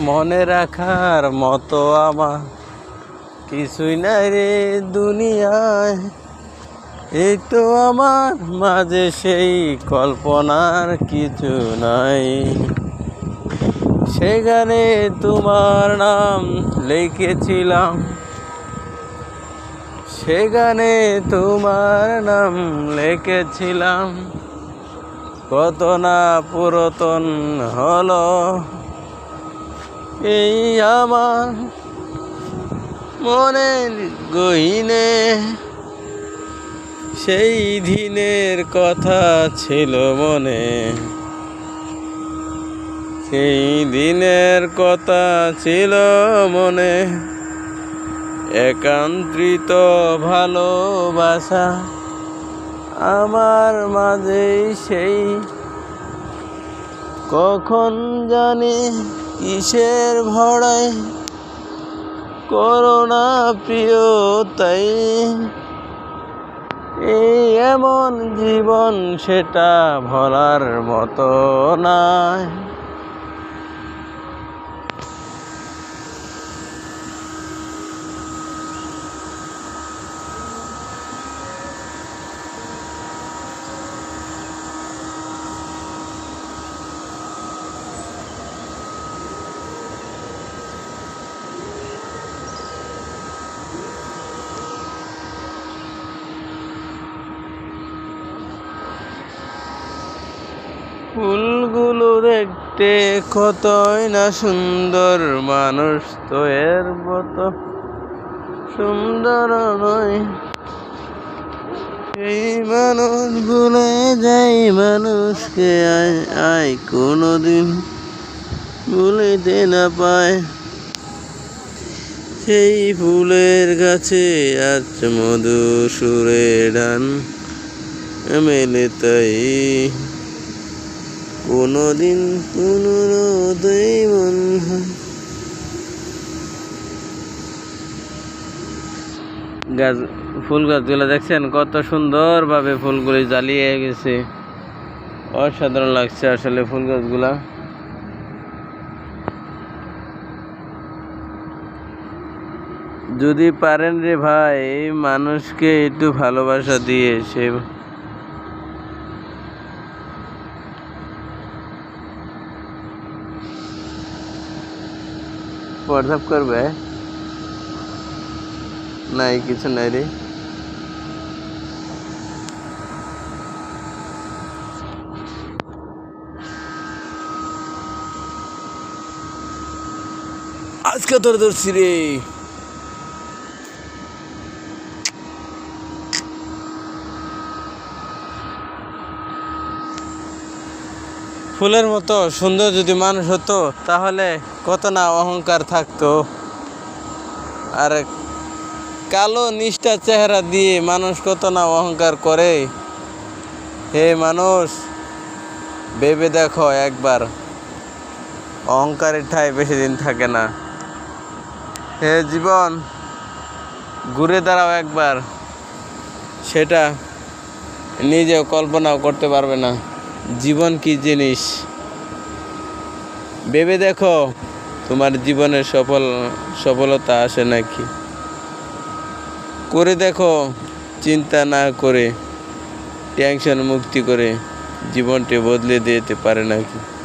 মনে রাখার মতো আমার কিছুই নাই রে দুনিয়ায়। এই তো আমার মাঝে সেই কল্পনার কিছু নাই। সেখানে তোমার নাম লিখেছিলাম। সেখানে তোমার নাম লিখেছিলাম। কত না পুরাতন হলো। এই আমার মনের গহিনে, সেই দিনের কথা ছিল মনে। সেই দিনের কথা ছিল মনে। একান্ত্রিত ভালোবাসা আমার মাঝেই সেই। কখন জানি কিসের ভড়ায় করোনা প্রিয় তাই। এই এমন জীবন সেটা ভরার মতো নয়। ফুলগুলো দেখতে কতই না সুন্দর। মানুষ তো এর মতো সুন্দর নয়। এই মানুষ ভুলে যাই মানুষকে আয় আয় কোনোদিন ভুলিতে না পায়। সেই ফুলের গাছে আজ মধু সুরে ধান মেলে তাই। কোনোদিন পুনরোদয় মন গাছ, ফুল গাছগুলো দেখছেন? কত সুন্দরভাবে ফুলগুলি জ্বালিয়ে গেছে। অসাধারণ লাগছে আসলে ফুল গাছগুলা। যদি পারেন রে ভাই, মানুষকে একটু ভালোবাসা দিয়ে সে হোয়াটসঅ্যাপ করবে নাই কিছু নাই রে আজকে তোর ধরছি রে ফুলের মতো সুন্দর যদি মানুষ হতো, তাহলে কত না অহংকার থাকতো। আর কালো নিষ্ঠা চেহারা দিয়ে মানুষ কত না অহংকার করে। হে মানুষ, ভেবে দেখো একবার, অহংকারের ঠাই বেশি দিন থাকে না। হে জীবন, ঘুরে দাঁড়াও একবার, সেটা নিজেও কল্পনাও করতে পারবে না। জীবন কি জিনিস? ভেবে দেখো, তোমার জীবনের সফল, সফলতা আসে নাকি? করে দেখো, চিন্তা না করে টেনশন মুক্তি করে জীবনটি বদলে দিতে পারে নাকি?